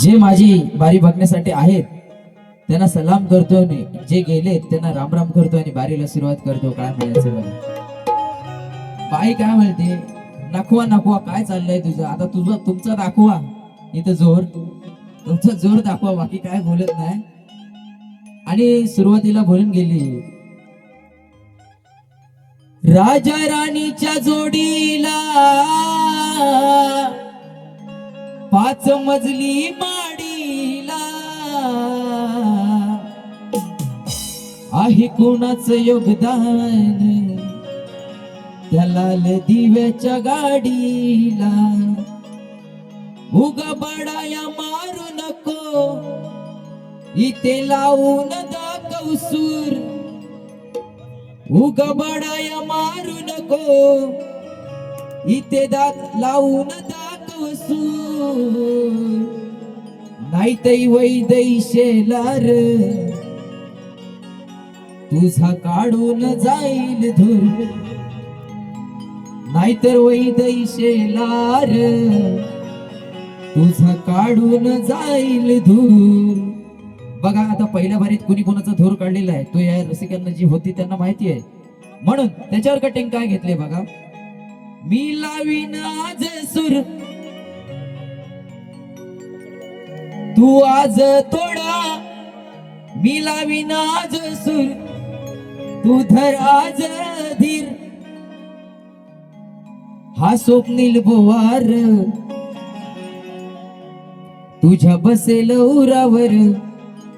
जे माझी बारी बघण्यासाठी आहेत त्यांना सलाम करतो आणि जे गेले त्यांना रामराम राम करतो आणि बारीला सुरुवात करतो. काय म्हणायचं बघा बाई काय म्हणते? नखवा नखवा काय चाललंय तुझं? आता तुझं तुमचा दाखवा. इथं जोर. तुमचा जोर दाखवा बाकी काय बोलत नाही. आणि सुरुवातीला बोलून गेली. राजा राणीच्या जोडीला पाच मजली माडीला. आहे कोणाच योगदान? त्याला दिव्याच्या गाडीला. उगा बडाया मारू नको. इथे लावून दाखव सूर. उगा बडाया मारू नको. इथे दात लावून दाखव सूर. नाही तै शेलार. तुझा काढून जाईल धूर. नाहीतर वैदई शेलार. तुझा काढून जाईल धूर. बघा आता पहिल्या बारीत कुणी कोणाचा धूर काढलेला आहे? तो या रसिकांना जी होती त्यांना माहिती आहे. म्हणून त्याच्यावर कटिंग काय घेतले बघा? मी लावीन आज सुर. तू आज तोडा मी लावीन आज सूर. तू धर आज धीर. हा स्वप्नील बुवार. तुझ्या बसेल उरावर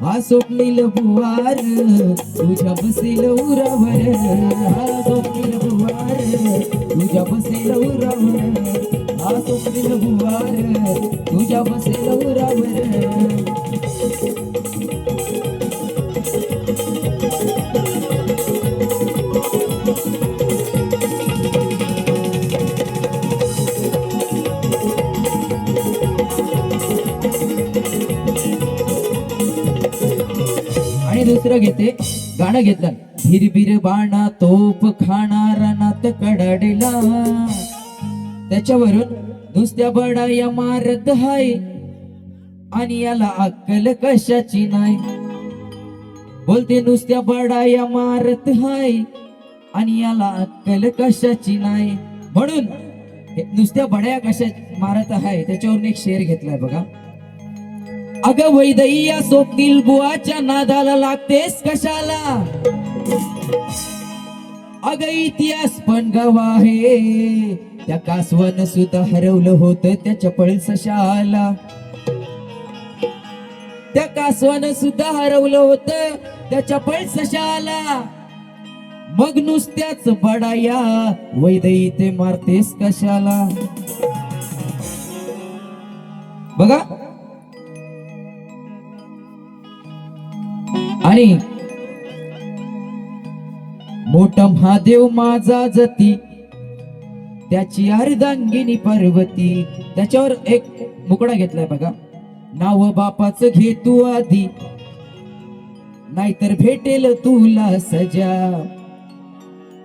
हा स्वप्नील बुवार. तुझ्या बसेल उरावर हा स्वप्नील बुवार. तुझ्या बसेल उरावर. हा तुझ्या बसेल उरावर आणि दुसरं घेते गाणं घेतलं. हिरबिर बाणा तोप खाणा नात कडाडला. त्याच्यावरून नुसत्या बडाया मारत हाय. आणि याला अक्कल कशाची नाही. बोलते नुसत्या बडाया मारत हाय. आणि याला अक्कल कशाची नाही. म्हणून नुसत्या बड्या कशा मारत आहे त्याच्यावरून एक शेर घेतलाय बघा. अग वैदय्या स्वप्नील बुवाच्या नादाला लागतेस कशाला? अग इतिहास पण गवाहे. त्या कासवानं सुद्धा हरवलं होतं त्याच्या पळसशाला त्या कासवानं सुद्धा हरवलं होतं त्याच्या पळसशाला मग नुसत्याच बडाया वैदई ते मारतेस कशाला? बघा. आणि मोठा महादेव माझा जती त्याची अर्धांगिनी पर्वती. त्याच्यावर एक मुकडा घेतलाय बघा. नाव बापाच घे तू आधी. नाहीतर भेटेल तुला सजा.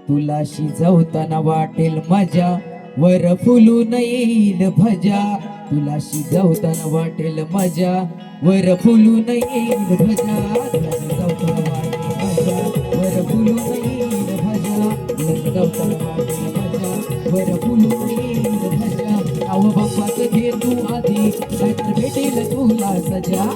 तुला शिजवताना वाटेल मजा. वर फुलून येईल भजा. तुला शिजवताना वाटेल मजा. वर फुलून येईल भजा. तुला शिजवताना वाटेल मजा. वर फुलून येईल भजा. तुला शिजवताना वाटेल मजा वर फुलून आव भजा. बाप्पाच घे तू आधी. भेटेल तुला सजा.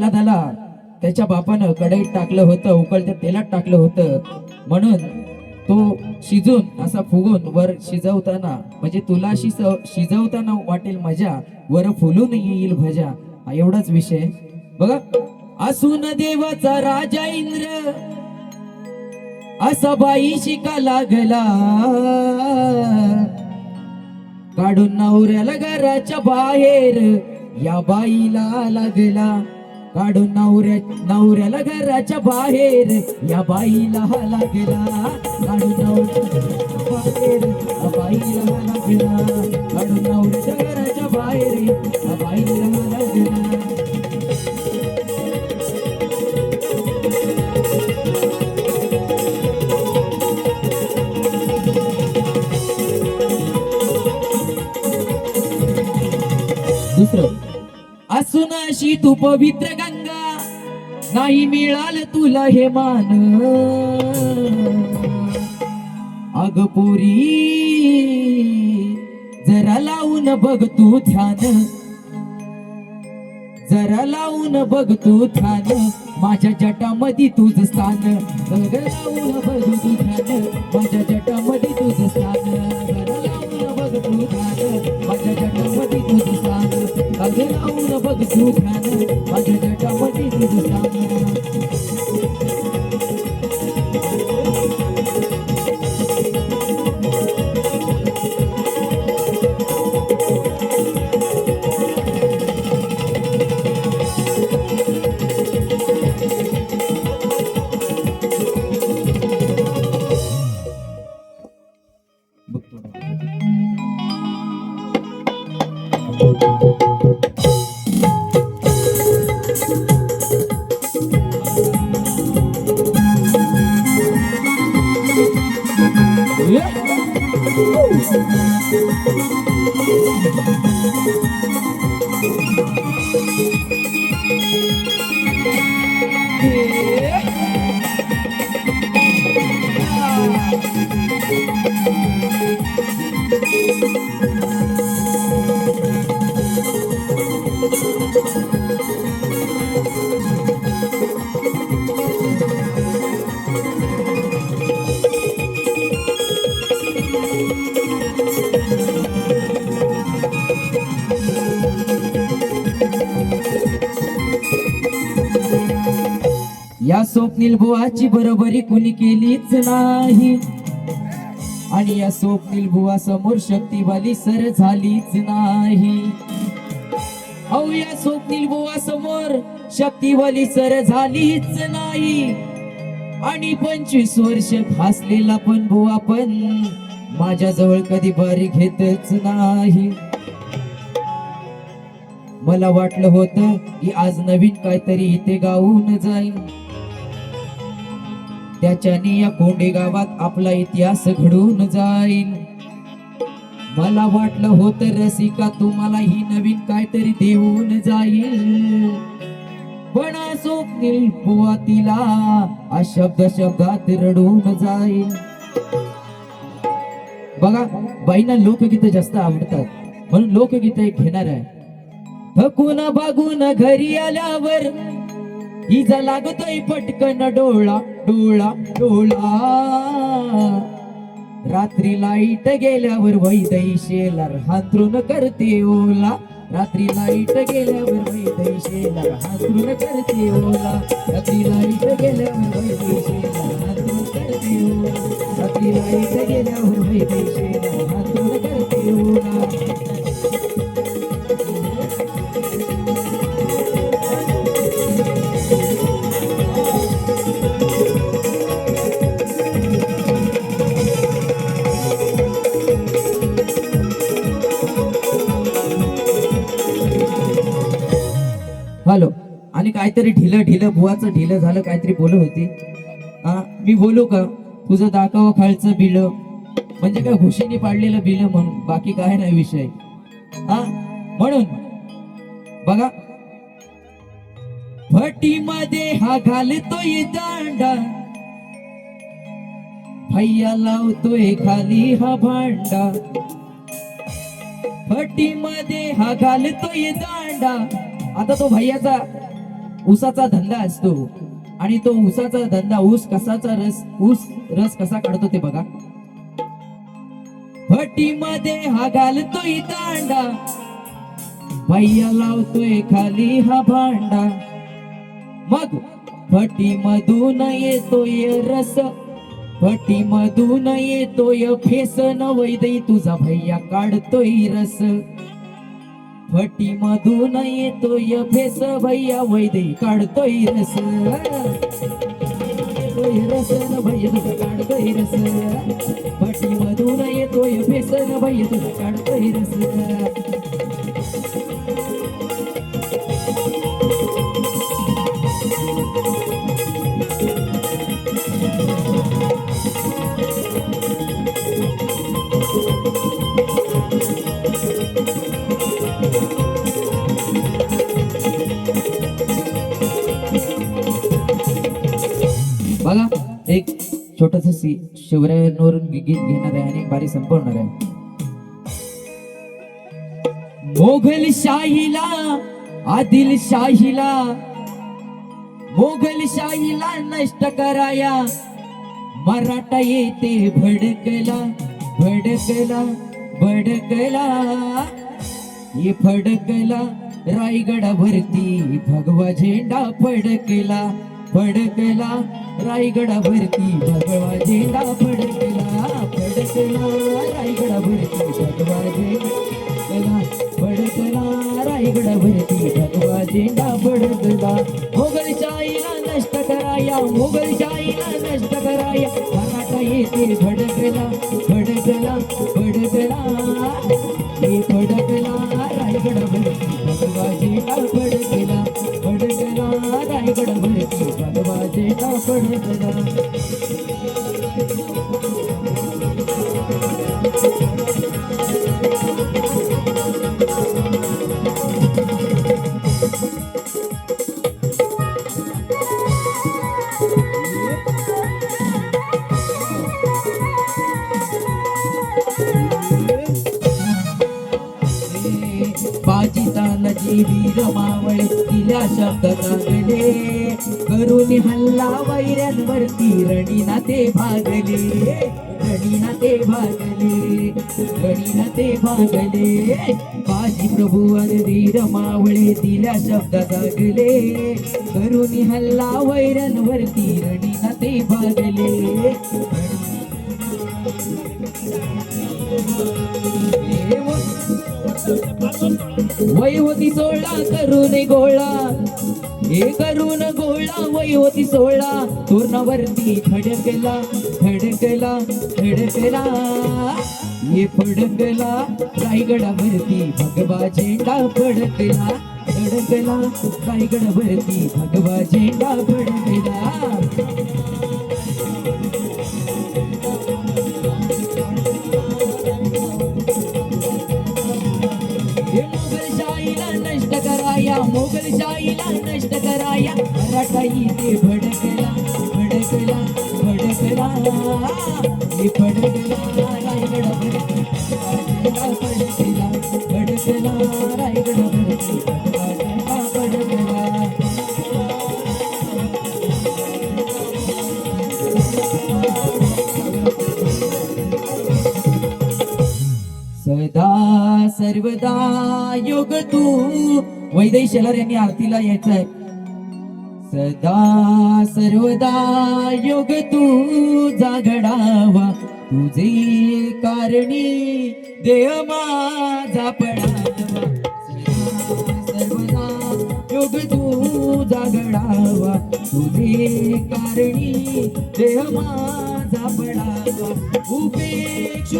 प्रल्हादाला त्याच्या बापानं कढईत टाकलं होतं उकळत्या तेलात टाकलं होतं. म्हणून तो शिजून असा फुगून वर शिजवताना म्हणजे तुला शिज शिजवताना वाटेल मजा वर फुलून येईल भजा. एवढाच विषय. बघा. असून देवाचा राजा इंद्र असा बाई शिका लागला. काढून नवऱ्याला घराच्या बाहेर या बाईला लागला. काढून नवऱ्या नवऱ्याला घराच्या बाहेर. या बाईला हा लागला काढून नवऱ्याच्या बाहेर. या बाईला हा लागला काढून नवऱ्याच्या घराच्या बाहेर. या बाईला हा लागला दुसरं असून अशी तू पवित्र गंगा नाही मिळाल तुला हे मान. अग पोरी जरा लावून बघ तू ध्यान. जरा लावून बघ तू ध्यान. माझ्या जटामध्ये तुझं स्थान. बघ लावून बघ तू ध्यान. माझ्या जटामध्ये तुझं स्थान. बघ लावून बघ तू ध्यान. माझ्या जटामध्ये तुझं स्वप्नील बुवाची बरोबरी कुणी केलीच नाही. आणि या स्वप्नील बुवा समोर शक्तीवाली सर झालीच नाही. अहो या स्वप्नील बुवा समोर शक्तीवाली सर झालीच नाही. आणि पंचवीस वर्ष फासलेला पण बुवा पण माझ्या जवळ कधी बारी घेतच नाही. मला वाटलं होतं की आज नवीन काहीतरी इथे गाऊन जाईल त्याच्याने या कोंडे गावात आपला इतिहास घडून जाईल मला वाटलं होतं रसिका तुम्हाला ही नवीन काहीतरी देऊन जाईल. पण स्वप्नील बुवा तिला शब्द शब्दात रडून जाईल बघा बाईंना लोकगीत जास्त आवडतात. म्हणून लोकगीत एक घेणार आहे. थकून बागून घरी आल्यावर हिजा लागतोय पटकन डोळा. डोळा डोळा रात्री लाइट गेल्यावर वैदई शेलार हातरून करते ओला. रात्री लाइट गेल्यावर वैदई शेलार हातरून करते ओला. रात्री लाइट गेल्यावर वैदई शेलार हातरून करते ओला. रात्री लाइट गेल्यावर वैदई शेलार हॅलो. आणि काहीतरी ढिलं ढिलं बुवाचं ढिलं झालं काहीतरी बोलत होती. हा मी बोलू का? तुझं दाखव खालचं बिल. म्हणजे काय घुशीने पाडलेलं बिल म्हणून बाकी काय नाही विषय. हा? म्हणून. बघा. भटीमध्ये हा घालतोय दांडा. भैया लावतोय खाली हा भांडा. फटीमध्ये हा घालतोय दांडा. आता तो भैयाचा ऊसाचा धंदा असतो. आणि तो ऊसाचा धंदा ऊस कसाचा रस ऊस रस कसा काढतो ते बघा. भटीमध्ये हा घालतोय तांडा. भैया लावतोय खाली हा भांडा. मग भटी मधून येतोय रस. भटी मधून येतोय फेसन. वैदई तुझा भैया काढतोय रस. फटी मधून येतोय फेस भैया वैदे काढतोय रस. रस न भैया तुझा काढतोय रस. फटी मधून येतोय फेस न भैया तुझा काढतोय रस. छोटस सी शिवरायांवरून गीत घेणार आहे आणि बारी संपवणार. आहे मोघल शाहीला आदिल शाहीला मोघल शाहीला नष्ट कराया. मराठा येते भडकला भडकला भडकला. ये फडकला रायगडावरती भगवा झेंडा फडकला फडकला. रायगडावरती भगवा झेंडा फडकला फडकला रायगडावरती भगवा झेंडा फडकला रायगडावरती भगवा झेंडा फडकला मोगलशाहीला नष्ट कराया मोगलशाहीला नष्ट कराया. मराठा येते भडकला भडकला भडकला. तानाची वीर मावळे तिल्या शब्दाचा करून हल्ला वैऱ्यांवरती रणीना ते भागले. रणीना ते भागले. रणीना ते भागले. बाजी प्रभू अगदी रमावळे तिला शब्द शब्दाचा करून हल्ला वैऱ्यांवरती रणीना ते भागले. वैवती होती सोळा करून गोळा. हे करून गोळा वय होती सोळा तोरणावरती खडकला खडकला खडकला हे फडकला रायगडावरती भगवा झेंडा फडकला. फडकला रायगडावरती भगवा झेंडा फडकला. सर्वदा सर्वदा योग तू. वैदय शेलार यांनी आरतीला यायचं आहे सदा सर्वदा योग तू. जागडावा तुझे कारणी देह माझा पडावा. सर्वदा योग तू. जागडावा तुझे कारणी देह माझा पडावा. उपेक्षू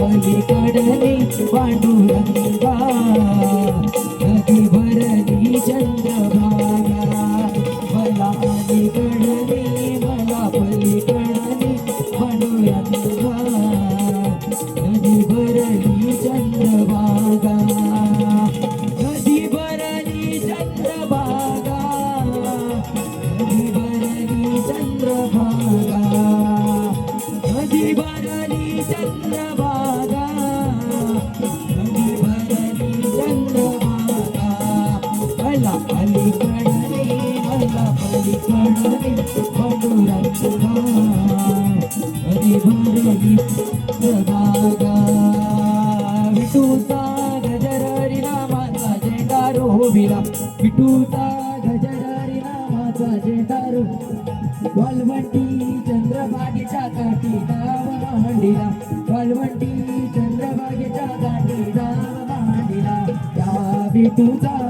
വലിയ കടലിൽ വാണ്ടൂരം वालवंटी चंद्रभागेच्या काठी गाव मांडिला त्या तुझा